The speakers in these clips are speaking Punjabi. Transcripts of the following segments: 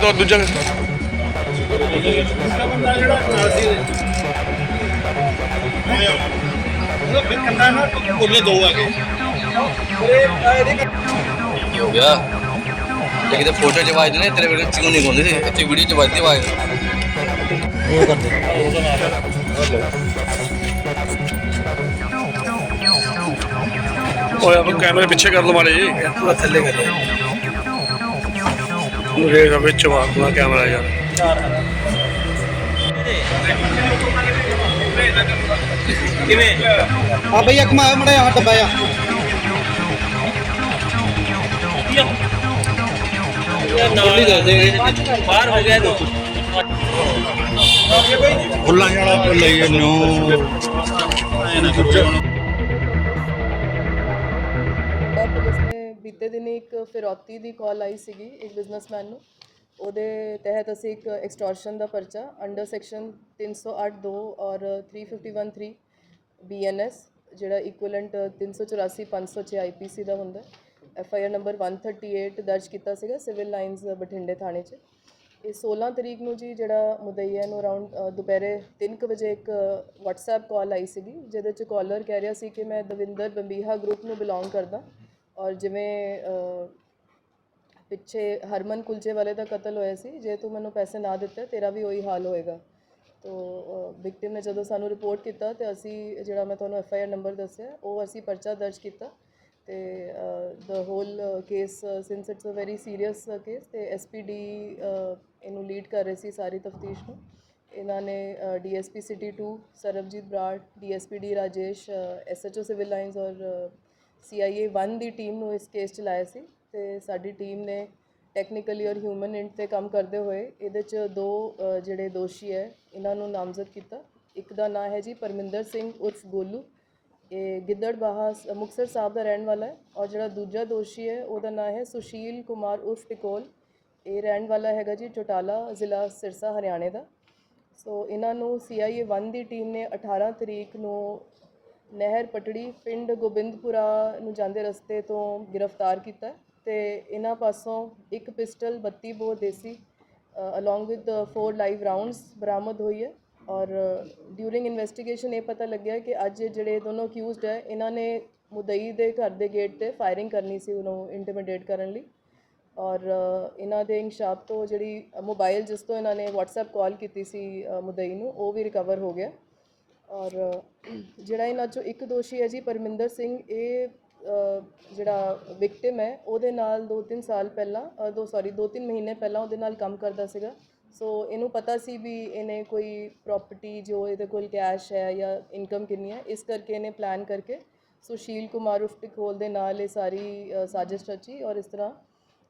ਦੂ- ਦੂਜਾ ਦੂਸਰਾ ਬੰਦਾ ਜਿਹੜਾ ਨਾਲ ਸੀ ਉਹਦਾ ਫਿਰ ਕੰਡਾ ਨਾ ਉਹਨੇ ਦੋ ਆ ਗਏ ਯਾ ਇਹ ਕਿਤੇ ਫੋਟੋ ਚ ਵਾਜਦੇ ਨੇ ਤੇਰੇ ਵੇਲੇ ਚਿੰਗ ਨਹੀਂ ਹੁੰਦੀ ਸੀ ਇੱਥੇ ਵੀਡੀਓ ਚ ਵੱਜਦੀ ਕਰਦੇ। ਓਏ ਆਪਾਂ ਕੈਮਰੇ ਪਿੱਛੇ ਕਰ ਲਓ ਮਾੜੇ ਜੀ ਪੂਰਾ ਥੱਲੇ ਕਰ ਰੇਗਾ ਵਿੱਚ ਵਾਕਵਾ ਕੈਮਰਾ ਯਾਰ। ਆ ਭਈਆ ਕਮਾਇਆ ਮੜਾ ਆ ਡੱਬਾ ਆ ਫੁੱਲਾਂ ਵਾਲਾ ਲਈ ਨਿਊ ਪੰਜਾਬ ਬੀਤੇ ਦਿਨੀ ਇੱਕ ਫਿਰੌਤੀ ਦੀ ਕਾਲ ਆਈ ਸੀਗੀ ਇੱਕ ਬਿਜ਼ਨਸਮੈਨ ਨੂੰ। ਉਹਦੇ ਤਹਿਤ ਅਸੀਂ ਇੱਕ ਐਕਸਟੋਰਸ਼ਨ ਦਾ ਪਰਚਾ ਅੰਡਰ ਸੈਕਸ਼ਨ 308 2 ਔਰ 351 3 ਬੀਐਨਐਸ ਜਿਹੜਾ ਇਕੁਇਵਲੈਂਟ 384 506 ਆਈਪੀਸੀ ਦਾ ਹੁੰਦਾ। ਐਫ ਆਈ ਆਰ ਨੰਬਰ 138 ਦਰਜ ਕੀਤਾ ਸੀਗਾ ਸਿਵਲ ਲਾਈਨਸ ਬਠਿੰਡੇ ਥਾਣੇ 'ਚ। ਇਹ 16 ਤਰੀਕ ਨੂੰ ਜੀ ਜਿਹੜਾ ਮੁਦਈਆ ਨੂੰ ਅਰਾਊਂਡ ਦੁਪਹਿਰੇ 3 ਕੁ ਵਜੇ ਇੱਕ WhatsApp ਕਾਲ ਆਈ ਸੀਗੀ, ਜਿਹਦੇ 'ਚ ਕਾਲਰ ਕਹਿ ਰਿਹਾ ਸੀ ਕਿ ਮੈਂ ਦਵਿੰਦਰ ਬੰਬੀਹਾ ਗਰੁੱਪ ਨੂੰ ਬਿਲੋਂਗ ਕਰਦਾ। ਔਰ ਜਿਵੇਂ ਪਿੱਛੇ ਹਰਮਨ ਕੁਲਚੇ ਵਾਲੇ ਦਾ ਕਤਲ ਹੋਇਆ ਸੀ, ਜੇ ਤੂੰ ਮੈਨੂੰ ਪੈਸੇ ਨਾ ਦਿੱਤੇ, ਤੇਰਾ ਵੀ ਉਹੀ ਹਾਲ ਹੋਏਗਾ। ਤੋ ਵਿਕਟਿਮ ਨੇ ਜਦੋਂ ਸਾਨੂੰ ਰਿਪੋਰਟ ਕੀਤਾ ਤੇ ਅਸੀਂ ਜਿਹੜਾ ਮੈਂ ਤੁਹਾਨੂੰ ਐਫ ਆਈ ਆਰ ਨੰਬਰ ਦੱਸਿਆ, ਉਹ ਅਸੀਂ ਪਰਚਾ ਦਰਜ ਕੀਤਾ ਤੇ the whole case since it's a very serious case ਤੇ ਐਸਪੀਡੀ ਇਹਨੂੰ ਲੀਡ ਕਰ ਰਹੇ ਸੀ ਸਾਰੀ ਤਫਤੀਸ਼ ਨੂੰ। ਇਹਨਾਂ ਨੇ DSP city 2 Sarabjit Brar DSP D Rajesh SHO civil lines ਔਰ ਸੀਆਈਏ 1 ਦੀ ਟੀਮ ਨੂੰ ਇਸ ਕੇਸ ਚ ਲਾਇਆ ਸੀ ਤੇ ਸਾਡੀ ਟੀਮ ਨੇ ਟੈਕਨੀਕਲੀ ਔਰ ਹਿਊਮਨ ਇੰਟ ਤੇ ਕੰਮ ਕਰਦੇ ਹੋਏ ਇਹਦੇ ਚ ਦੋ ਜਿਹੜੇ ਦੋਸ਼ੀ ਹੈ, ਇਹਨਾਂ ਨੂੰ ਨਾਮਜ਼ਦ ਕੀਤਾ। ਇੱਕ ਦਾ ਨਾਂ ਹੈ ਜੀ ਪਰਮਿੰਦਰ ਸਿੰਘ ਉਰਫ ਗੋਲੂ। ਇਹ ਗਿੱਦੜਬਾਹਾ ਸ- ਮੁਕਤਸਰ ਸਾਹਿਬ ਦਾ ਰਹਿਣ ਵਾਲਾ ਹੈ ਔਰ ਜਿਹੜਾ ਦੂਜਾ ਦੋਸ਼ੀ ਹੈ, ਉਹਦਾ ਨਾਂ ਹੈ ਸੁਸ਼ੀਲ ਕੁਮਾਰ ਉਰਫ ਟਿਕੋਲ। ਇਹ ਰਹਿਣ ਵਾਲਾ ਹੈਗਾ ਜੀ ਚੋਟਾਲਾ ਜ਼ਿਲ੍ਹਾ ਸਿਰਸਾ ਹਰਿਆਣੇ ਦਾ। ਸੋ ਇਹਨਾਂ ਨੂੰ ਸੀਆਈਏ 1 ਦੀ ਟੀਮ ਨੇ 18 ਤਰੀਕ ਨੂੰ ਨਹਿਰ ਪਟੜੀ ਪਿੰਡ ਗੋਬਿੰਦਪੁਰਾ ਨੂੰ ਜਾਂਦੇ ਰਸਤੇ ਤੋਂ ਗ੍ਰਿਫਤਾਰ ਕੀਤਾ ਹੈ ਤੇ ਇਹਨਾਂ ਪਾਸੋਂ ਇੱਕ ਪਿਸਟਲ 32 ਬੋਰ ਦੇਸੀ ਅਲੋਂਗ ਵਿਦ 4 ਲਾਈਵ ਰਾਉਂਡਸ ਬਰਾਮਦ ਹੋਈ ਹੈ ਔਰ ਡਿਊਰਿੰਗ ਇਨਵੈਸਟੀਗੇਸ਼ਨ ਇਹ ਪਤਾ ਲੱਗਿਆ ਕਿ ਅੱਜ ਜਿਹੜੇ ਦੋਨੋਂ ਅਕਿਊਜ਼ਡ ਹੈ, ਇਹਨਾਂ ਨੇ ਮੁਦਈ ਦੇ ਘਰ ਦੇ ਗੇਟ ਤੇ ਫਾਇਰਿੰਗ ਕਰਨੀ ਸੀ ਉਹਨੂੰ ਇੰਟੀਮੀਡੇਟ ਕਰਨ ਲਈ ਔਰ ਇਹਨਾਂ ਦੇ ਇਨਸ਼ਾਪ ਤੋਂ ਜਿਹੜੀ ਮੋਬਾਈਲ ਜਿਸ ਤੋਂ ਇਹਨਾਂ ਨੇ WhatsApp ਕਾਲ ਕੀਤੀ ਸੀ ਮੁਦਈ ਨੂੰ, ਉਹ ਵੀ ਰਿਕਵਰ ਹੋ ਗਿਆ। ਔਰ ਜਿਹੜਾ ਇਹਨਾਂ ਚੋਂ ਇੱਕ ਦੋਸ਼ੀ ਹੈ ਜੀ ਪਰਮਿੰਦਰ ਸਿੰਘ, ਇਹ ਜਿਹੜਾ ਵਿਕਟਿਮ ਹੈ, ਉਹਦੇ ਨਾਲ 2-3 ਸਾਲ ਪਹਿਲਾਂ ਦੋ ਸੌਰੀ 2-3 ਮਹੀਨੇ ਪਹਿਲਾਂ ਉਹਦੇ ਨਾਲ ਕੰਮ ਕਰਦਾ ਸੀਗਾ। ਸੋ ਇਹਨੂੰ ਪਤਾ ਸੀ ਵੀ ਇਹਨੇ ਕੋਈ ਪ੍ਰਾਪਰਟੀ ਜੋ ਇਹਦੇ ਕੋਲ ਕੈਸ਼ ਹੈ ਜਾਂ ਇਨਕਮ ਕਿੰਨੀ ਹੈ, ਇਸ ਕਰਕੇ ਇਹਨੇ ਪਲਾਨ ਕਰਕੇ ਸੁਸ਼ੀਲ ਕੁਮਾਰ ਉਰਫ ਟਿਕੋਲ ਦੇ ਨਾਲ ਇਹ ਸਾਰੀ ਸਾਜ਼ਿਸ਼ ਰਚੀ ਔਰ ਇਸ ਤਰ੍ਹਾਂ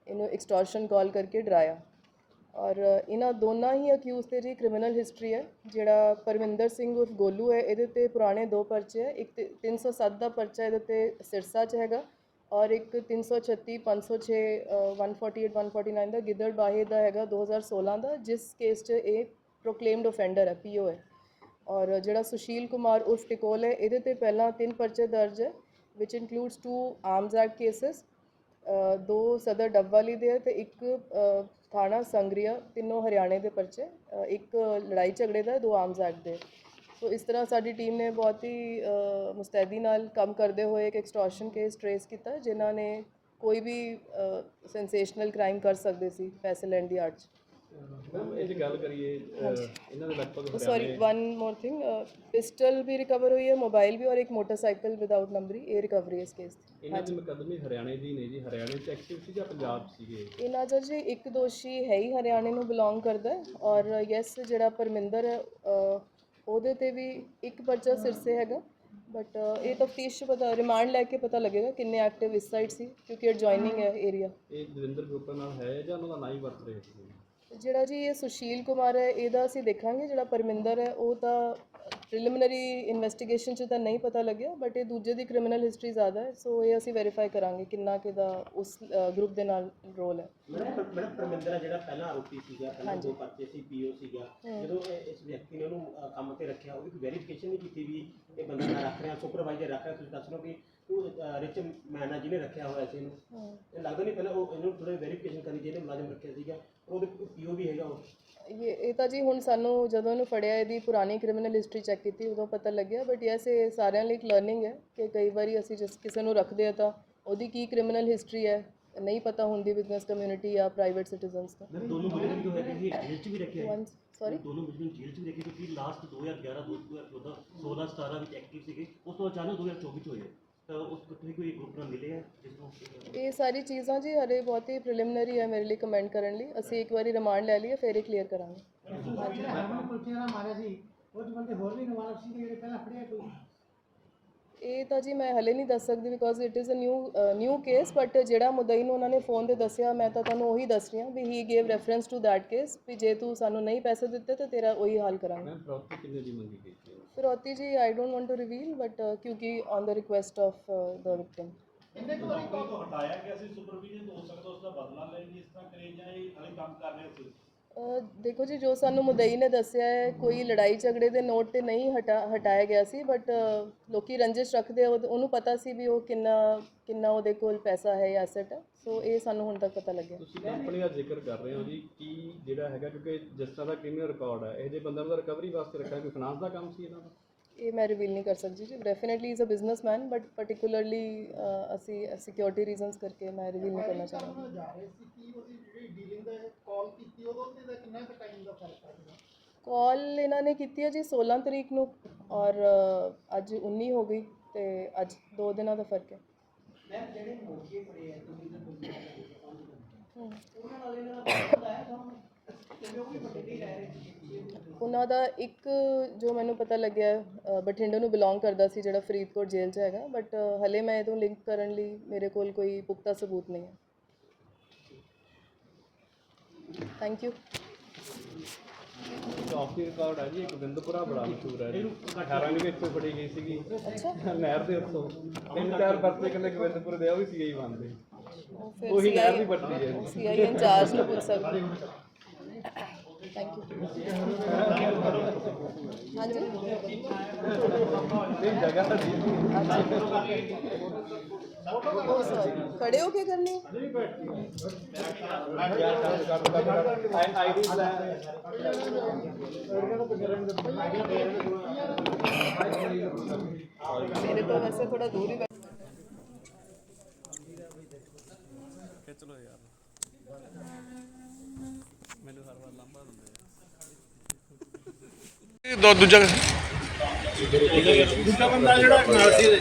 ਇਹਨੂੰ ਐਕਸਟੋਰਸ਼ਨ ਕਾਲ ਕਰਕੇ ਡਰਾਇਆ। ਔਰ ਇਹਨਾਂ ਦੋਨਾਂ ਹੀ ਅਕਿਊਜ਼ ਤੇ ਜੀ ਕ੍ਰਿਮੀਨਲ ਹਿਸਟਰੀ ਹੈ ਜਿਹੜਾ ਪਰਮਿੰਦਰ ਸਿੰਘ ਉਰਫ ਗੋਲੂ ਹੈ ਇਹਦੇ ਤੇ ਪੁਰਾਣੇ ਦੋ ਪਰਚੇ ਹੈ ਇੱਕ ਤੇ 307 ਦਾ ਪਰਚਾ ਇਹਦੇ ਤੇ ਸਿਰਸਾ 'ਚ ਹੈਗਾ ਔਰ ਇੱਕ 336 506 ਅ, 148 149 ਦਾ ਗਿੱਦੜ ਬਾਹੇ ਦਾ ਹੈਗਾ 2016 ਦਾ ਜਿਸ ਕੇਸ 'ਚ ਇਹ ਪ੍ਰੋਕਲੇਮਡ ਅਫੈਂਡਰ ਹੈ ਪੀਓ ਹੈ। ਔਰ ਜਿਹੜਾ ਸੁਸ਼ੀਲ ਕੁਮਾਰ ਉਰਫ ਟਿਕੋਲ ਹੈ ਇਹਦੇ ਤੇ ਪਹਿਲਾਂ ਤਿੰਨ ਪਰਚੇ ਦਰਜ ਹੈ ਵਿਚ includes two arms act cases ਦੋ ਸਦਰ ਡੱਬਵਾਲੀ ਦੇ ਹੈ ਤੇ ਇੱਕ ਥਾਣਾ ਸੰਗਰੀਆ, ਤਿੰਨੋਂ ਹਰਿਆਣੇ ਦੇ ਪਰਚੇ ਇੱਕ ਲੜਾਈ ਝਗੜੇ ਦਾ, ਦੋ ਆਰਮਸ ਐਕਟ ਦੇ। ਸੋ ਇਸ ਤਰ੍ਹਾਂ ਸਾਡੀ ਟੀਮ ਨੇ ਬਹੁਤ ਹੀ ਮੁਸਤੈਦੀ ਨਾਲ ਕੰਮ ਕਰਦੇ ਹੋਏ ਇੱਕ ਐਕਸਟੋਰਸ਼ਨ ਕੇਸ ਟਰੇਸ ਕੀਤਾ, ਜਿਨ੍ਹਾਂ ਨੇ ਕੋਈ ਵੀ ਸੈਂਸੇਸ਼ਨਲ ਕ੍ਰਾਈਮ ਕਰ ਸਕਦੇ ਸੀ ਪੈਸੇ ਲੈਣ ਦੀ ਆੜ 'ਚ। ਮੈਮ ਇਹ ਜੇ ਗੱਲ ਕਰੀਏ ਇਹਨਾਂ ਦੇ ਲਗਭਗ sorry one more thing pistol ਵੀ ਰਿਕਵਰ ਹੋਈ ਹੈ ਮੋਬਾਈਲ ਵੀ ਔਰ ਇੱਕ ਮੋਟਰਸਾਈਕਲ ਵਿਦਆਊਟ ਨੰਬਰੀ ਇਹ ਰਿਕਵਰੀ ਇਸ ਕੇਸ ਦੀ। ਇਹਨਾਂ ਦੇ ਮੁਕੱਦਮੇ ਹਰਿਆਣੇ ਦੀ ਨੇ ਜੀ। ਹਰਿਆਣੇ ਚ ਐਕਟਿਵ ਸੀ ਜਾਂ ਪੰਜਾਬ ਸੀਗੇ? ਇਹਨਾਂ ਦਾ ਜੀ ਇੱਕ ਦੋਸ਼ੀ ਹੈ ਹੀ ਹਰਿਆਣੇ ਨੂੰ ਬਿਲੋਂਗ ਕਰਦਾ ਔਰ ਯੈਸ ਜਿਹੜਾ ਪਰਮਿੰਦਰ ਹੈ ਉਹਦੇ ਤੇ ਵੀ ਇੱਕ ਪਰਚਾ ਸਿਰਸੇ ਹੈਗਾ ਬਟ ਇਹ ਤਫਤੀਸ਼ ਪਤਾ ਰਿਮਾਂਡ ਲੈ ਕੇ ਪਤਾ ਲੱਗੇਗਾ ਕਿੰਨੇ ਐਕਟਿਵ ਇਸ ਸਾਈਡ ਸੀ ਕਿਉਂਕਿ ਐਡਜੋਇਨਿੰਗ ਹੈ ਏਰੀਆ ਇਹ ਦਵਿੰਦਰ ਗਰੁੱਪ ਨਾਲ ਹੈ ਜਾਂ ਉਹਨਾਂ ਦਾ ਨਾਂ ਹੀ ਵਰਤ ਰਹੇ ਸੀ? ਜਿਹੜਾ ਜੀ ਇਹ ਸੁਸ਼ੀਲ ਕੁਮਾਰ ਹੈ ਇਹਦਾ ਅਸੀਂ ਦੇਖਾਂਗੇ ਜਿਹੜਾ ਪਰਮਿੰਦਰ ਹੈ ਉਹ ਤਾਂ ਪ੍ਰੀਲਿਮਿਨਰੀ ਇਨਵੈਸਟੀਗੇਸ਼ਨ ਚ ਤਾਂ ਨਹੀਂ ਪਤਾ ਲੱਗਿਆ ਬਟ ਇਹ ਦੂਜੇ ਦੀ ਕ੍ਰਿਮੀਨਲ ਹਿਸਟਰੀ ਜ਼ਿਆਦਾ ਹੈ ਸੋ ਇਹ ਅਸੀਂ ਵੈਰੀਫਾਈ ਕਰਾਂਗੇ ਕਿੰਨਾ ਕਿਦਾ ਉਸ ਗਰੁੱਪ ਦੇ ਨਾਲ ਰੋਲ ਹੈ। ਮੈਡਮ ਪਰਮਿੰਦਰ ਜਿਹੜਾ ਪਹਿਲਾ ਆਰੋਪੀ ਸੀਗਾ ਪਹਿਲਾਂ ਦੋ ਪਰਚੇ ਸੀ ਪੀਓ ਸੀਗਾ। ਜਦੋਂ ਇਸ ਵਿਅਕਤੀ ਨੇ ਉਹਨੂੰ ਕੰਮ ਤੇ ਰੱਖਿਆ ਉਹਦੀ ਵੈਰੀਫਿਕੇਸ਼ਨ ਨਹੀਂ ਕੀਤੀ ਵੀ ਇਹ ਬੰਦਾ ਰੱਖ ਰਿਹਾ ਸੁਪਰਵਾਈਜ਼ਰ ਰੱਖ ਰਿਹਾ ਤੁਸੀਂ ਦੱਸ ਰਹੇ ਹੋ ਕਿ ਉਹ ਰਿਚ ਮੈਨ ਆ ਜਿਹਨੇ ਰੱਖਿਆ ਹੋਇਆ ਸੀ ਇਹਨੂੰ। ਇਹ ਲੱਗਦਾ ਨਹੀਂ ਪਹਿਲਾਂ ਉਹ ਇਹਨੂੰ ਥੋੜਾ ਵੈਰੀਫਿਕੇਸ਼ਨ ਕਰਨੀ ਜਿਹਨੇ ਮੁਲਾਜ਼ਮ ਰੱਖਿਆ ਸੀਗਾ ਉਹਦੇ ਪੀਓ ਵੀ ਹੈਗਾ ਉਹ। ਇਹ ਇਹ ਤਾਂ ਜੀ ਹੁਣ ਸਾਨੂੰ ਜਦੋਂ ਇਹਨੂੰ ਫੜਿਆ ਇਹਦੀ ਪੁਰਾਣੀ ਕ੍ਰਿਮੀਨਲ ਹਿਸਟਰੀ ਚੈੱਕ ਕੀਤੀ ਉਦੋਂ ਪਤਾ ਲੱਗਿਆ ਬਟ ਯੈਸ ਇਹ ਸਾਰਿਆਂ ਲਈ ਇੱਕ ਲਰਨਿੰਗ ਹੈ ਕਿ ਕਈ ਵਾਰੀ ਅਸੀਂ ਜਿਸ ਕਿਸੇ ਨੂੰ ਰੱਖਦੇ ਆ ਤਾਂ ਉਹਦੀ ਕੀ ਕ੍ਰਿਮੀਨਲ ਹਿਸਟਰੀ ਹੈ ਨਹੀਂ ਪਤਾ ਹੁੰਦੀ ਬਿਜ਼ਨਸ ਕਮਿਊਨਿਟੀ ਜਾਂ ਪ੍ਰਾਈਵੇਟ ਸਿਟੀਜ਼ਨਸ ਦਾ। ਮੈਂ ਦੋਨੋਂ ਮੁਲਜ਼ਮ ਜੋ ਹੈਗੇ ਸੀ ਜੇਲ੍ਹ 'ਚ ਵੀ ਰੱਖੇ ਵਨਸ ਸੌਰੀ ਦੋਨੋਂ ਮੁਲਜ਼ਮ ਜੇਲ੍ਹ 'ਚ ਵੀ ਰੱਖੇ ਕਿਉਂਕਿ ਲਾਸਟ 2011 2014 16 17 ਵਿੱਚ ਐਕਟਿਵ ਸੀਗੇ ਉਸ ਤੋਂ ਅਚਾਨਕ 2024 ਚ ਹੋਏ ਉਸ ਤੁਸੀਂ ਕੋਈ ਗਰੁੱਪ ਨਾਲ ਮਿਲੇ ਆ ਜਿਸ ਨੂੰ ਇਹ ਸਾਰੀ ਚੀਜ਼ਾਂ ਜੀ ਹਰੇ ਬਹੁਤ ਹੀ ਪ੍ਰੀਲਿਮਿਨਰੀ ਹੈ ਮੇਰੇ ਲਈ ਕਮੈਂਟ ਕਰਨ ਲਈ। ਅਸੀਂ ਇੱਕ ਵਾਰੀ ਰਿਮਾਂਡ ਲੈ ਲਈਏ ਫਿਰ ਹੀ ਕਲੀਅਰ ਕਰਾਂਗੇ। ਇਹ ਤਾਂ ਜੀ ਮੈਂ ਹਲੇ ਨਹੀਂ ਦੱਸ ਸਕਦੀ because it is a new new case but ਜਿਹੜਾ ਮੁਦਈ ਨੂੰ ਉਹਨਾਂ ਨੇ ਫੋਨ ਤੇ ਦੱਸਿਆ ਮੈਂ ਤਾਂ ਤੁਹਾਨੂੰ ਉਹੀ ਦੱਸ ਰਹੀ ਹਾਂ ਵੀ he gave reference to that case ਵੀ ਜੇ ਤੂੰ ਸਾਨੂੰ ਨਹੀਂ ਪੈਸੇ ਦਿੱਤੇ ਤਾਂ ਤੇਰਾ ਉਹੀ ਹਾਲ ਕਰਾਂਗੇ। ਮੈਂ ਫਰੋਤੀ ਕਿੰਨੇ ਦੀ ਮੰਗੀ ਗਈ ਸੀ ਫਿਰੌਤੀ ਜੀ I don't want to reveal but ਕਿਉਂਕਿ on the request of the victim ਹਟਾਇਆ ਗਿਆ ਸੀ? ਸੁਪਰਵਾਈਜ਼ਰ ਤੋਂ ਹੋ ਸਕਦਾ ਉਸ ਦਾ ਬਦਲਾ ਲੈਣ ਲਈ ਇਸ ਤਰ੍ਹਾਂ ਕਰੇ ਜਾਂ ਇਹ ਹਲੇ ਕੰਮ ਕਰ ਰਹੇ ਸੀ? ਦੇਖੋ ਜੀ, ਜੋ ਸਾਨੂੰ ਮੁਦਈ ਨੇ ਦੱਸਿਆ ਹੈ, ਕੋਈ ਲੜਾਈ ਝਗੜੇ ਦੇ ਨੋਟ ਤੇ ਨਹੀਂ ਹਟਾ, ਹਟਾਇਆ ਗਿਆ ਸੀ ਬਟ ਲੋਕੀ ਰੰਜਿਸ਼ ਰੱਖਦੇ ਆ, ਉਹ- ਉਹਨੂੰ ਪਤਾ ਸੀ ਵੀ ਉਹ ਕਿੰਨਾ ਕਿੰਨਾ ਉਹਦੇ ਕੋਲ ਪੈਸਾ ਹੈ ਜਾਂ ਐਸੈਟ ਹੈ ਸੋ ਇਹ ਸਾਨੂੰ ਹੁਣ ਤੱਕ ਪਤਾ ਲੱਗਿਆ। ਤੁਸੀਂ ਕੰਪਨੀ ਦਾ ਜ਼ਿਕਰ ਕਰ ਰਹੇ ਹੋ ਜੀ, ਕੀ ਜਿਹੜਾ ਹੈਗਾ, ਕਿਉਂਕਿ ਜਿਸ ਤਰ੍ਹਾਂ ਦਾ ਕ੍ਰਿਮੀਨਲ ਰਿਕਾਰਡ ਹੈ, ਇਹ ਜੇ ਬੰਦਾ ਉਹਦਾ ਰਿਕਵਰੀ ਵਾਸਤੇ ਰੱਖਿਆ, ਕੋਈ ਫਾਈਨਾਂਸ ਦਾ ਕੰਮ ਸੀ ਇਹਨਾਂ ਦਾ? ਇਹ ਮੈਂ ਰਿਵੀਲ ਨਹੀਂ ਕਰ ਸਕਦੀ ਜੀ। Definitely is a businessman but particularly ਅਸੀਂ ਸਿਕਿਉਰਿਟੀ ਰੀਜ਼ਨਸ ਕਰਕੇ ਮੈਂ ਰਿਵੀਲ ਨਹੀਂ ਕਰਨਾ ਚਾਹਾਂਗੀ ਜਾ ਰਹੇ ਸੀ ਕਿ ਉਹਦੀ ਜਿਹੜੀ ਡੀਲਿੰਗ ਦਾ ਕਾਲ ਕੀਤੀ ਉਦੋਂ ਤੇ ਦਾ ਕਿੰਨਾ ਕੁ ਟਾਈਮ ਦਾ ਫ਼ਰਕ ਆ ਕਾਲ ਇਹਨਾਂ ਨੇ ਕੀਤੀ ਹੈ ਜੀ 16 ਤਰੀਕ ਨੂੰ ਔਰ ਅੱਜ 19 ਹੋ ਗਈ ਤੇ ਅੱਜ 2 ਦਿਨਾਂ ਦਾ ਫ਼ਰਕ ਹੈ। ਉਹਨਾਂ ਦਾ ਇੱਕ ਜੋ ਮੈਨੂੰ ਪਤਾ ਲੱਗਿਆ ਬਠਿੰਡੇ ਨੂੰ ਬਿਲੋਂਗ ਕਰਦਾ ਸੀ ਜਿਹੜਾ ਫਰੀਦਕੋਟ ਜੇਲ੍ਹ 'ਚ ਹੈਗਾ ਬਟ ਹਲੇ ਮੈਂ ਇਹਨੂੰ ਲਿੰਕ ਕਰਨ ਲਈ ਮੇਰੇ ਕੋਲ ਕੋਈ ਪੁਖਤਾ ਸਬੂਤ ਨਹੀਂ ਹੈ। ਥੈਂਕ ਯੂ ਦੀ ਰਿਕਾਰਡ ਹੈ ਜੀ ਇੱਕ ਬਿੰਦਪੁਰਾ ਬੜਾ ਮਸ਼ਹੂਰ ਹੈ ਜੀ। 18 ਦੇ ਵਿੱਚ ਫੜੀ ਗਈ ਸੀਗੀ। ਅੱਛਾ। ਨਹਿਰ ਦੇ ਉੱਤੋਂ। ਤਿੰਨ ਚਾਰ ਪਰਚੇ ਕਹਿੰਦੇ ਗੋਬਿੰਦਪੁਰ ਦੇ ਉਹ ਵੀ ਸੀਗੇ ਹੀ ਬੰਦੇ ਉਹ ਨਹਿਰ ਦੀ ਪੱਟੀ ਹੈ ਸੀਆਈ ਇੰਚਾਰਜ ਨੂੰ ਪੁੱਛ ਸਕਦੇ ਥੈਂਕ ਯੂ ਹਾਂਜੀ ਇਹ ਜਗ੍ਹਾ ਤਾਂ ਜੀ ਉਹ sorry, ਖੜੇ ਹੋ ਕੇ ਕਰਨੀ ਹੈ? ਆਈ ਆਈਡੀ ਮੇਰੇ ਤੋਂ ਵੈਸੇ ਥੋੜਾ ਦੂਰ ਹੀ ਬੈਠ ਇਹ ਦੋ ਦੂਜਾ ਦੂਜਾ ਬੰਦਾ ਜਿਹੜਾ ਨਾਲ ਸੀ ਇਹਦੇ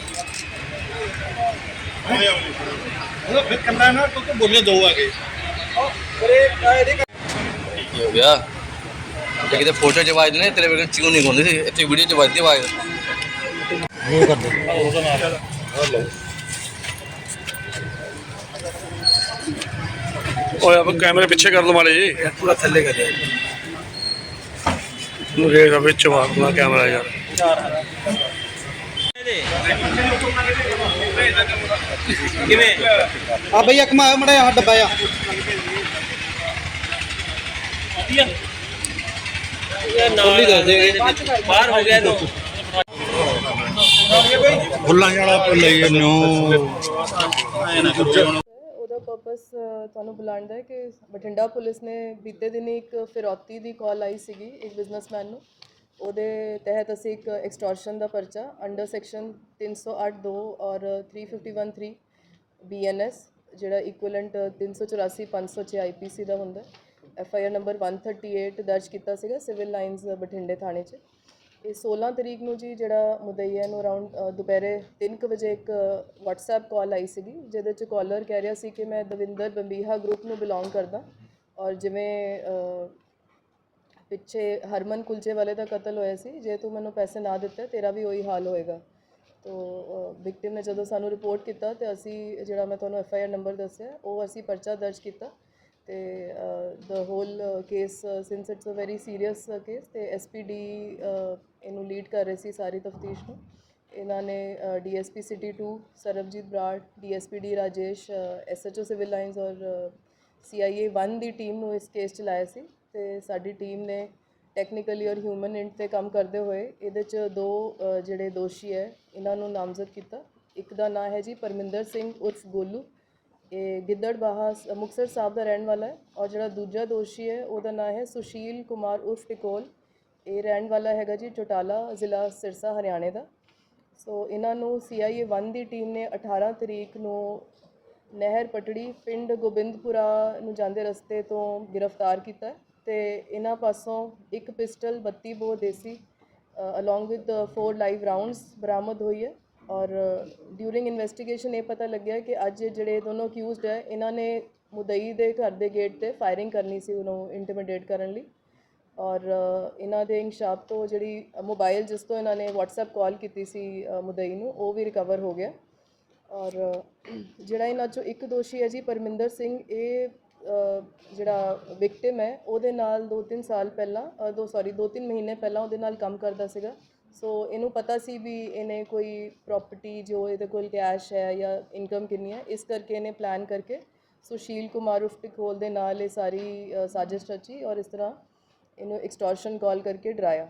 ਉਹ। ਫਿਰ ਕੰਦਾ ਨਾ ਕਿਉਂਕਿ ਬੋਲੇ ਦੋ ਹੈਗੇ ਕੀ ਹੋ ਗਿਆ? ਜੇ ਕਿਤੇ ਫੋਟੋ ਚ ਆਵਾਜ਼ ਨੇ ਤੇਰੇ ਵਰਗੇ ਚਿਕਨ ਨਹੀਂ ਹੁੰਦੀ ਸੀ। ਇੱਥੇ ਵੀਡੀਓ ਚ ਵੱਜਦੀ ਆਵਾਜ਼। ਓਏ ਆਪ ਕੈਮਰੇ ਪਿੱਛੇ ਕਰ ਲਓ ਮਾੜੇ ਜੀ ਪੂਰਾ ਥੱਲੇ ਕਰ ਨੂੰ ਰੇਖ ਵਿੱਚ ਮਾਰਨਾ ਕੈਮਰਾ ਯਾਰ। ਆ ਬਈ ਇੱਕ ਮਾਇਆ ਮੜਾ ਆ ਡੱਬਾ ਆ ਫੁੱਲਾਂ ਵਾਲਾ ਲਈ ਨਿਓ ਉਹਦਾ ਤੁਹਾਨੂੰ ਬੁਲਾਉਣ ਦਾ ਹੈ ਕਿ ਬਠਿੰਡਾ ਪੁਲਿਸ ਨੇ ਬੀਤੇ ਦਿਨੀ ਇੱਕ ਫਿਰੌਤੀ ਦੀ ਕਾਲ ਆਈ ਸੀਗੀ ਇੱਕ ਬਿਜ਼ਨਸਮੈਨ ਨੂੰ। ਉਹਦੇ ਤਹਿਤ ਅਸੀਂ ਇੱਕ ਐਕਸਟੋਰਸ਼ਨ ਦਾ ਪਰਚਾ ਅੰਡਰ ਸੈਕਸ਼ਨ 308 2 ਔਰ 351 3 ਬੀਐਨਐਸ ਜਿਹੜਾ ਇਕੁਇਵਲੈਂਟ 384 506 ਆਈਪੀਸੀ ਦਾ ਹੁੰਦਾ ਐਫ ਆਈ ਆਰ ਨੰਬਰ 138 ਦਰਜ ਕੀਤਾ ਸੀਗਾ ਸਿਵਲ ਲਾਈਨਸ ਬਠਿੰਡੇ ਥਾਣੇ 'ਚ। ਇਹ 16 ਤਰੀਕ ਨੂੰ ਜੀ ਜਿਹੜਾ ਮੁਦਈਆ ਨੂੰ ਅਰਾਊਂਡ ਦੁਪਹਿਰੇ 3 ਕੁ ਵਜੇ ਇੱਕ WhatsApp ਕਾਲ ਆਈ ਸੀਗੀ, ਜਿਹਦੇ ਚ ਕਾਲਰ ਕਹਿ ਰਿਹਾ ਸੀ ਕਿ ਮੈਂ ਦਵਿੰਦਰ ਬੰਬੀਹਾ ਗਰੁੱਪ ਨੂੰ ਬਿਲੋਂਗ ਕਰਦਾ। ਔਰ ਜਿਵੇਂ ਪਿੱਛੇ ਹਰਮਨ ਕੁਲਚੇ ਵਾਲੇ ਦਾ ਕਤਲ ਹੋਇਆ ਸੀ, ਜੇ ਤੂੰ ਮੈਨੂੰ ਪੈਸੇ ਨਾ ਦਿੱਤੇ, ਤੇਰਾ ਵੀ ਉਹੀ ਹਾਲ ਹੋਏਗਾ। ਤੋ ਵਿਕਟਿਮ ਨੇ ਜਦੋਂ ਸਾਨੂੰ ਰਿਪੋਰਟ ਕੀਤਾ ਤੇ ਅਸੀਂ, ਜਿਹੜਾ ਮੈਂ ਤੁਹਾਨੂੰ ਐਫ ਆਈ ਆਰ ਨੰਬਰ ਦੱਸਿਆ, ਉਹ ਅਸੀਂ ਪਰਚਾ ਦਰਜ ਕੀਤਾ। ਤੇ the whole case since it's a very serious case ਤੇ ਐਸਪੀਡੀ ਇਹਨੂੰ ਲੀਡ ਕਰ ਰਹੇ ਸੀ ਸਾਰੀ ਤਫਤੀਸ਼ ਨੂੰ। ਇਹਨਾਂ ਨੇ DSP city 2 Sarabjit Brar DSPD Rajesh SHO civil lines ਔਰ ਸੀਆਈਏ 1 ਦੀ ਟੀਮ ਨੂੰ ਇਸ ਕੇਸ ਚ ਲਾਇਆ ਸੀ। ਤੇ ਸਾਡੀ ਟੀਮ ਨੇ ਟੈਕਨੀਕਲੀ ਔਰ ਹਿਊਮਨ ਇੰਟ ਤੇ ਕੰਮ ਕਰਦੇ ਹੋਏ ਇਹਦੇ ਚ ਦੋ ਜਿਹੜੇ ਦੋਸ਼ੀ ਹੈ, ਇਹਨਾਂ ਨੂੰ ਨਾਮਜ਼ਦ ਕੀਤਾ। ਇੱਕ ਦਾ ਨਾਂ ਹੈ ਜੀ ਪਰਮਿੰਦਰ ਸਿੰਘ ਉਰਫ ਗੋਲੂ ਇਹ ਗਿੱਦੜਬਾਹਾ ਸ- ਮੁਕਤਸਰ ਸਾਹਿਬ ਦਾ ਰਹਿਣ ਵਾਲਾ ਹੈ ਔਰ ਜਿਹੜਾ ਦੂਜਾ ਦੋਸ਼ੀ ਹੈ, ਉਹਦਾ ਨਾਮ ਹੈ ਸੁਸ਼ੀਲ ਕੁਮਾਰ ਉਰਫ ਟਿਕੋਲ। ਇਹ ਰਹਿਣ ਵਾਲਾ ਹੈਗਾ ਜੀ ਚੋਟਾਲਾ ਜ਼ਿਲ੍ਹਾ ਸਿਰਸਾ, ਹਰਿਆਣੇ ਦਾ। ਸੋ ਇਹਨਾਂ ਨੂੰ ਸੀਆਈਏ 1 ਦੀ ਟੀਮ ਨੇ 18 ਤਰੀਕ ਨੂੰ ਨਹਿਰ ਪਟੜੀ, ਪਿੰਡ ਗੋਬਿੰਦਪੁਰਾ ਨੂੰ ਜਾਂਦੇ ਰਸਤੇ ਤੋਂ ਗ੍ਰਿਫਤਾਰ ਕੀਤਾ ਹੈ ਤੇ ਇਹਨਾਂ ਪਾਸੋਂ ਇੱਕ pistol 32 bore desi along with 4 live rounds ਬਰਾਮਦ ਹੋਈ ਹੈ। ਔਰ ਡਿਊਰਿੰਗ ਇਨਵੈਸਟੀਗੇਸ਼ਨ ਇਹ ਪਤਾ ਲੱਗਿਆ ਕਿ ਅੱਜ ਜਿਹੜੇ ਦੋਨੋਂ ਅਕਿਊਜ਼ਡ ਹੈ ਇਹਨਾਂ ਨੇ ਮੁਦਈ ਦੇ ਘਰ ਦੇ ਗੇਟ ਤੇ ਫਾਇਰਿੰਗ ਕਰਨੀ ਸੀ ਉਹਨੂੰ ਇੰਟੀਮੀਡੇਟ ਕਰਨ ਲਈ। ਔਰ ਇਹਨਾਂ ਦੇ ਇਨਸ਼ਾਪ ਤੋਂ ਜਿਹੜੀ ਮੋਬਾਈਲ ਜਿਸ ਤੋਂ ਇਹਨਾਂ ਨੇ WhatsApp ਕਾਲ ਕੀਤੀ ਸੀ ਮੁਦਈ ਨੂੰ ਉਹ ਵੀ ਰਿਕਵਰ ਹੋ ਗਿਆ। ਔਰ ਜਿਹੜਾ ਇਹਨਾਂ ਚੋਂ ਇੱਕ ਦੋਸ਼ੀ ਹੈ ਜੀ ਪਰਮਿੰਦਰ ਸਿੰਘ ਇਹ ਜਿਹੜਾ ਵਿਕਟਿਮ ਹੈ ਉਹਦੇ ਨਾਲ 2-3 ਸਾਲ ਪਹਿਲਾਂ ਅ, ਦੋ ਸੌਰੀ 2-3 ਮਹੀਨੇ ਪਹਿਲਾਂ ਉਹਦੇ ਨਾਲ ਕੰਮ ਕਰਦਾ ਸੀਗਾ। ਸੋ ਇਹਨੂੰ ਪਤਾ ਸੀ ਵੀ ਇਹਨੇ ਕੋਈ ਪ੍ਰਾਪਰਟੀ ਜੋ ਇਹਦੇ ਕੋਲ ਕੈਸ਼ ਹੈ ਜਾਂ ਇਨਕਮ ਕਿੰਨੀ ਹੈ, ਇਸ ਕਰਕੇ ਇਹਨੇ ਪਲਾਨ ਕਰਕੇ ਸੁਸ਼ੀਲ ਕੁਮਾਰ ਉਰਫ ਟਿਕੋਲ ਦੇ ਨਾਲ ਇਹ ਸਾਰੀ ਸਾਜ਼ਿਸ਼ ਰਚੀ ਔਰ ਇਸ ਤਰ੍ਹਾਂ ਇਹਨੂੰ ਐਕਸਟੋਰਸ਼ਨ ਕਾਲ ਕਰਕੇ ਡਰਾਇਆ।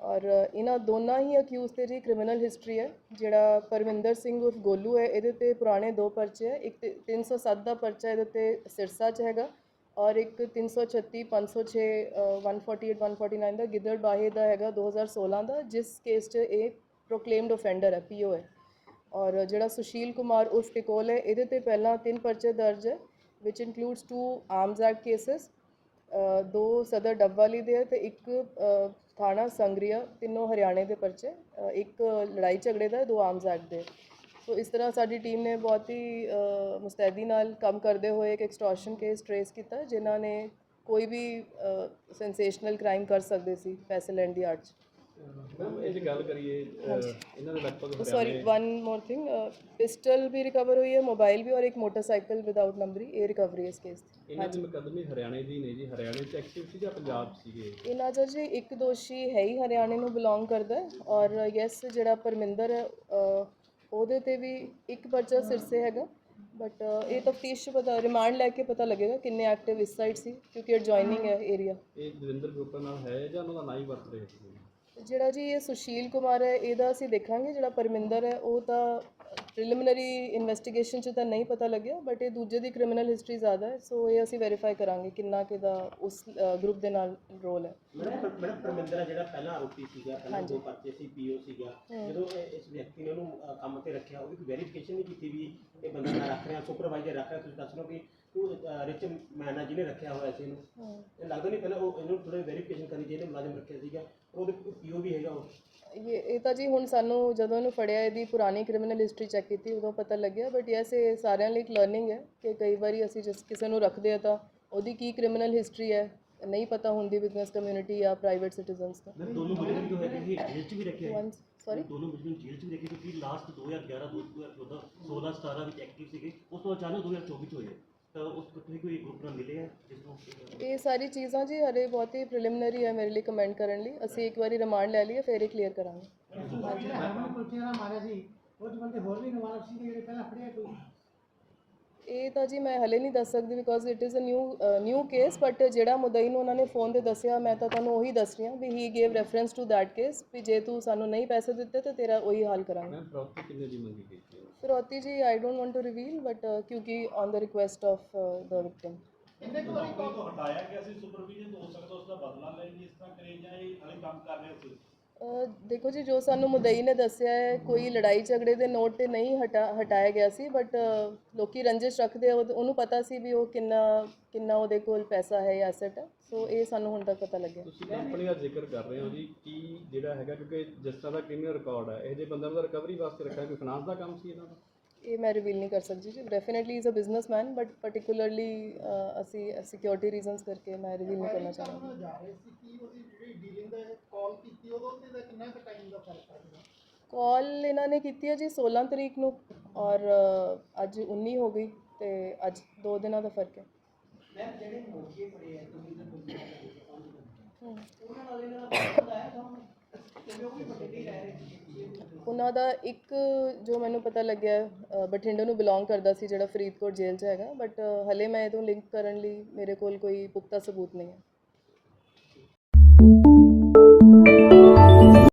ਔਰ ਇਹਨਾਂ ਦੋਨਾਂ ਹੀ ਅਕਿਊਜ਼ ਤੇ ਜੀ ਕ੍ਰਿਮੀਨਲ ਹਿਸਟਰੀ ਹੈ, ਜਿਹੜਾ ਪਰਮਿੰਦਰ ਸਿੰਘ ਉਰਫ ਗੋਲੂ ਹੈ, ਇਹਦੇ ਤੇ ਪੁਰਾਣੇ ਦੋ ਪਰਚੇ ਹੈ। ਇੱਕ ਤੇ 307 ਦਾ ਪਰਚਾ ਇਹਦੇ ਤੇ ਸਿਰਸਾ ਚ ਹੈਗਾ ਔਰ ਇੱਕ 336 506 ਅ, 148 149 ਦਾ ਗਿੱਦੜ ਬਾਹੇ ਦਾ ਹੈਗਾ 2016 ਦਾ ਜਿਸ ਕੇਸ 'ਚ ਇਹ ਪ੍ਰੋਕਲੇਮਡ ਅਫੈਂਡਰ ਹੈ ਪੀਓ ਹੈ। ਔਰ ਜਿਹੜਾ ਸੁਸ਼ੀਲ ਕੁਮਾਰ ਉਰਫ ਟਿਕੋਲ ਹੈ ਇਹਦੇ ਤੇ ਪਹਿਲਾਂ ਤਿੰਨ ਪਰਚੇ ਦਰਜ ਹੈ ਵਿਚ includes two arms act cases ਦੋ ਸਦਰ ਡੱਬਵਾਲੀ ਦੇ ਹੈ ਤੇ ਇੱਕ ਥਾਣਾ ਸੰਗਰੀਆ ਤਿੰਨੋਂ ਹਰਿਆਣੇ ਦੇ ਪਰਚੇ ਇੱਕ ਲੜਾਈ ਝਗੜੇ ਦਾ ਦੋ ਆਰਮਸ ਐਕਟ ਦੇ। ਸੋ ਇਸ ਤਰ੍ਹਾਂ ਸਾਡੀ ਟੀਮ ਨੇ ਬਹੁਤ ਹੀ ਮੁਸਤੈਦੀ ਨਾਲ ਕੰਮ ਕਰਦੇ ਹੋਏ ਇੱਕ ਐਕਸਟੋਰਸ਼ਨ ਕੇਸ ਟਰੇਸ ਕੀਤਾ ਜਿਨ੍ਹਾਂ ਨੇ ਕੋਈ ਵੀ ਸੈਂਸੇਸ਼ਨਲ ਕ੍ਰਾਈਮ ਕਰ ਸਕਦੇ ਸੀ ਪੈਸੇ ਲੈਣ ਦੀ ਆੜ 'ਚ ਮੈਮ ਇਹ ਜੇ ਗੱਲ ਕਰੀਏ ਇਹਨਾਂ ਦੇ ਲਗਭਗ sorry one more thing pistol ਵੀ ਰਿਕਵਰ ਹੋਈ ਹੈ ਮੋਬਾਈਲ ਵੀ ਔਰ ਇੱਕ ਮੋਟਰਸਾਈਕਲ ਵਿਦਆਊਟ ਨੰਬਰੀ ਇਹ ਰਿਕਵਰੀ ਇਸ ਕੇਸ ਦੀ। ਇਹਨਾਂ ਦੇ ਮੁਕੱਦਮੇ ਹਰਿਆਣੇ ਦੀ ਨੇ ਜੀ ਹਰਿਆਣੇ ਚ ਐਕਟਿਵ ਸੀ ਜਾਂ ਪੰਜਾਬ ਸੀਗੇ? ਇਹਨਾਂ 'ਚੋਂ ਜੀ ਇੱਕ ਦੋਸ਼ੀ ਹੈ ਹੀ ਹਰਿਆਣੇ ਨੂੰ ਬਿਲੋਂਗ ਕਰਦਾ ਔਰ ਯੈਸ ਜਿਹੜਾ ਪਰਮਿੰਦਰ ਉਹਦੇ ਤੇ ਵੀ ਇੱਕ ਪਰਚਾ ਸਿਰਸੇ ਹੈਗਾ। ਬਟ ਇਹ ਤਫਤੀਸ਼ ਪਤਾ ਰਿਮਾਂਡ ਲੈ ਕੇ ਪਤਾ ਲੱਗੇਗਾ ਕਿੰਨੇ ਐਕਟਿਵ ਇਸ ਸਾਈਡ ਸੀ ਕਿਉਂਕਿ ਐਡਜੋਇਨਿੰਗ ਹੈ ਏਰੀਆ ਇਹ ਦਵਿੰਦਰ ਗੋਪਾ ਨਾਲ ਹੈ ਜਾਂ ਉਹਨਾਂ ਦਾ ਨਾਂ ਹੀ ਵਰਤ ਰਹੇ ਸੀ ਜਿਹੜਾ ਜੀ ਇਹ ਸੁਸ਼ੀਲ ਕੁਮਾਰ ਹੈ ਇਹਦਾ ਅਸੀਂ ਦੇਖਾਂਗੇ ਜਿਹੜਾ ਪਰਮਿੰਦਰ ਹੈ ਉਹ ਤਾਂ ਪ੍ਰੀਲਿਮਿਨਰੀ ਇਨਵੈਸਟੀਗੇਸ਼ਨ ਚ ਤਾਂ ਨਹੀਂ ਪਤਾ ਲੱਗਿਆ ਬਟ ਇਹ ਦੂਜੇ ਦੀ ਕ੍ਰਿਮੀਨਲ ਹਿਸਟਰੀ ਜ਼ਿਆਦਾ ਹੈ ਸੋ ਇਹ ਅਸੀਂ ਵੈਰੀਫਾਈ ਕਰਾਂਗੇ ਕਿੰਨਾ ਕਿਦਾ ਉਸ ਗਰੁੱਪ ਦੇ ਨਾਲ ਰੋਲ ਹੈ। ਮੈਡਮ ਮੈਡਮ ਪਰਮਿੰਦਰ ਜਿਹੜਾ ਪਹਿਲਾ ਆਰੋਪੀ ਸੀਗਾ ਪਹਿਲਾਂ ਦੋ ਪਰਚੇ ਸੀ ਪੀਓ ਸੀਗਾ ਜਦੋਂ ਇਸ ਵਿਅਕਤੀ ਨੇ ਉਹਨੂੰ ਕੰਮ ਤੇ ਰੱਖਿਆ ਉਹਦੀ ਕੋਈ ਵੈਰੀਫਿਕੇਸ਼ਨ ਨਹੀਂ ਕੀਤੀ ਵੀ ਇਹ ਬੰਦਾ ਮੈਂ ਰੱਖ ਰਿਹਾ ਸੁਪਰਵਾਈਜ਼ਰ ਰੱਖ ਰਿਹਾ ਤੁਸੀਂ ਦੱਸ ਹੋ ਕਿ ਉਹ ਰਿਚ ਮੈਨ ਜਿਹਨੇ ਰੱਖਿਆ ਹੋਇਆ ਸੀ ਇਹਨੂੰ। ਇਹ ਲੱਗਦਾ ਨਹੀਂ ਪਹਿਲਾਂ ਉਹ ਇਹਨੂੰ ਥੋੜੀ ਵੈਰੀਫਿਕੇਸ਼ਨ ਕਰਨੀ ਜਿਹਨੇ ਮੁਲਾਜ਼ਮ ਰੱਖਿਆ ਸੀਗਾ ਉਹਦੇ ਪੀਓ ਵੀ ਹੈਗਾ ਉਹ। ਇਹ ਇਹ ਤਾਂ ਜੀ ਹੁਣ ਸਾਨੂੰ ਜਦੋਂ ਇਹਨੂੰ ਫੜਿਆ ਇਹਦੀ ਪੁਰਾਣੀ ਕ੍ਰਿਮੀਨਲ ਹਿਸਟਰੀ ਚੈੱਕ ਕੀਤੀ ਉਦੋਂ ਪਤਾ ਲੱਗਿਆ ਬਟ ਯੈਸ ਇਹ ਸਾਰਿਆਂ ਲਈ ਇੱਕ ਲਰਨਿੰਗ ਹੈ ਕਿ ਕਈ ਵਾਰੀ ਅਸੀਂ ਜਿਸ ਕਿਸੇ ਨੂੰ ਰੱਖਦੇ ਆ ਤਾਂ ਉਹਦੀ ਕੀ ਕ੍ਰਿਮੀਨਲ ਹਿਸਟਰੀ ਹੈ ਨਹੀਂ ਪਤਾ ਹੁੰਦੀ ਬਿਜ਼ਨਸ ਕਮਿਊਨਿਟੀ ਜਾਂ ਪ੍ਰਾਈਵੇਟ ਸਿਟੀਜ਼ਨਸ ਦਾ। ਦੋਨੋਂ ਮੁਲਜ਼ਮ ਜੋ ਹੈਗੇ? ਇਹ ਜੇਲ੍ਹ 'ਚ ਵੀ ਰੱਖੇ ਹੋਏ। ਸੌਰੀ ਦੋਨੋਂ ਮੁਲਜ਼ਮ ਜੇਲ੍ਹ 'ਚ ਵੀ ਰੱਖੇ ਕਿਉਂਕਿ ਲਾਸਟ 2011 2014 16 17 ਵਿੱਚ ਐਕਟਿਵ ਸੀਗੇ। ਉਸ ਤੋਂ ਅਚਾਨਕ 2024 ਚ ਹੋਏ ਤਾਂ ਉਸ ਤੋਂ ਤੁਸੀਂ ਕੋਈ ਗਰੁੱਪ ਨਾਲ ਮਿਲੇ ਆ ਜਿਸ ਨੂੰ ਇਹ ਸਾਰੀ ਚੀਜ਼ਾਂ ਜੀ ਹਰੇ ਬਹੁਤ ਹੀ ਪ੍ਰੀਲਿਮਿਨਰੀ ਹੈ ਮੇਰੇ ਲਈ ਕਮੈਂਟ ਕਰਨ ਲਈ। ਅਸੀਂ ਇੱਕ ਵਾਰੀ ਰਿਮਾਂਡ ਲੈ ਲਈਏ ਫਿਰ ਹੀ ਕਲੀਅਰ ਕਰਾਂਗੇ। ਜਿਹੜਾ ਹਰਮਨ ਕੁਲਚੇ ਨਾਲ ਮਾਰਿਆ ਸੀ ਉਹ 'ਚ ਬੰਦੇ ਹੋਰ ਵੀ ਨਵਾਬ ਸੀ ਜਿਹੜੇ ਪਹਿਲਾਂ ਫੜਿਆ ਕੋਈ ਇਹ ਤਾਂ ਜੀ ਮੈਂ ਹਲੇ ਨਹੀਂ ਦੱਸ ਸਕਦੀ because it is a new new case but ਜਿਹੜਾ ਮੁਦਈ ਨੂੰ ਉਹਨਾਂ ਨੇ ਫੋਨ ਤੇ ਦੱਸਿਆ ਮੈਂ ਤਾਂ ਤੁਹਾਨੂੰ ਉਹੀ ਦੱਸ ਰਹੀ ਹਾਂ ਵੀ he gave reference to that case ਵੀ ਜੇ ਤੂੰ ਸਾਨੂੰ ਨਹੀਂ ਪੈਸੇ ਦਿੱਤੇ ਤਾਂ ਤੇਰਾ ਉਹੀ ਹਾਲ ਕਰਾਂਗੇ। ਮੈਮ ਪ੍ਰੋਪਰਟੀ ਕਿੰਨੇ ਦੀ ਮੰਗੀ ਗਈ ਸੀ? ਫਿਰੌਤੀ ਜੀ I don't want to reveal but ਕਿਉਂਕਿ on the request of the victim ਇਹਨੇ ਕੋਈ ਹਟਾਇਆ ਗਿਆ ਸੀ ਸੁਪਰਵੀਜ਼ਨ ਹੋ ਸਕਦਾ ਉਸ ਦਾ ਬਦਲਾ ਲੈਣ ਲਈ ਇਸ ਤਰ੍ਹਾਂ ਕਰੇ ਜਾਂ ਇਹ ਹਾਲੇ ਕੰਮ ਕਰ ਰਹੇ ਸੀ? ਦੇਖੋ ਜੀ, ਜੋ ਸਾਨੂੰ ਮੁਦਈ ਨੇ ਦੱਸਿਆ ਹੈ, ਕੋਈ ਲੜਾਈ ਝਗੜੇ ਦੇ ਨੋਟ ਤੇ ਨਹੀਂ ਹਟਾ, ਹਟਾਇਆ ਗਿਆ ਸੀ ਬਟ ਲੋਕੀ ਰੰਜਿਸ਼ ਰੱਖਦੇ ਆ, ਉਹ- ਉਹਨੂੰ ਪਤਾ ਸੀ ਵੀ ਉਹ ਕਿੰਨਾ ਕਿੰਨਾ ਉਹਦੇ ਕੋਲ ਪੈਸਾ ਹੈ ਜਾਂ ਐਸੈਟ ਹੈ, ਸੋ ਇਹ ਸਾਨੂੰ ਹੁਣ ਤੱਕ ਪਤਾ ਲੱਗਿਆ। ਤੁਸੀਂ ਕੰਪਨੀ ਦਾ ਜ਼ਿਕਰ ਕਰ ਰਹੇ ਹੋ ਜੀ, ਕੀ ਜਿਹੜਾ ਹੈਗਾ, ਕਿਉਂਕਿ ਜਿਸ ਤਰ੍ਹਾਂ ਦਾ ਕ੍ਰਿਮੀਨਲ ਰਿਕਾਰਡ ਹੈ, ਇਹ ਜੇ ਬੰਦਾ ਉਹਦਾ ਰਿਕਵਰੀ ਵਾਸਤੇ ਰੱਖਿਆ, ਕੋਈ ਫਾਈਨਾਂਸ ਦਾ ਕੰਮ ਸੀ ਇਹਨਾਂ ਦਾ? ਇਹ ਮੈਂ ਰਿਵੀਲ ਨਹੀਂ ਕਰ ਸਕਦੀ ਜੀ। Definitely is a businessman but particularly ਅਸੀਂ ਸਿਕਿਉਰਿਟੀ ਰੀਜ਼ਨਸ ਕਰਕੇ ਮੈਂ ਰਿਵੀਲ ਨਹੀਂ ਕਰਨਾ ਕਰਨ ਜਾ ਰਹੇ ਸੀ ਕਿ ਉਹਦੀ ਜਿਹੜੀ ਡੀਲਿੰਗ ਦਾ ਕਾਲ ਕੀਤੀ ਉਦੋਂ ਤੇ ਦਾ ਕਿੰਨਾ ਕੁ ਟਾਈਮ ਦਾ ਫ਼ਰਕ ਆ ਗਿਆ ਕਾਲ ਇਹਨਾਂ ਨੇ ਕੀਤੀ ਹੈ ਜੀ 16 ਤਰੀਕ ਨੂੰ ਔਰ ਅੱਜ 19 ਹੋ ਗਈ ਤੇ ਅੱਜ 2 ਦਿਨਾਂ ਦਾ ਫ਼ਰਕ ਹੈ। ਉਹਨਾਂ ਦਾ ਇੱਕ ਜੋ ਮੈਨੂੰ ਪਤਾ ਲੱਗਿਆ ਅ, ਬਠਿੰਡੇ ਨੂੰ ਬਿਲੋਂਗ ਕਰਦਾ ਸੀ ਜਿਹੜਾ ਫਰੀਦਕੋਟ ਜੇਲ੍ਹ 'ਚ ਹੈਗਾ ਬਟ ਹਲੇ ਮੈਂ ਇਹਨੂੰ ਲਿੰਕ ਕਰਨ ਲਈ ਮੇਰੇ ਕੋਲ ਕੋਈ ਪੁਖਤਾ ਸਬੂਤ ਨਹੀਂ ਹੈ।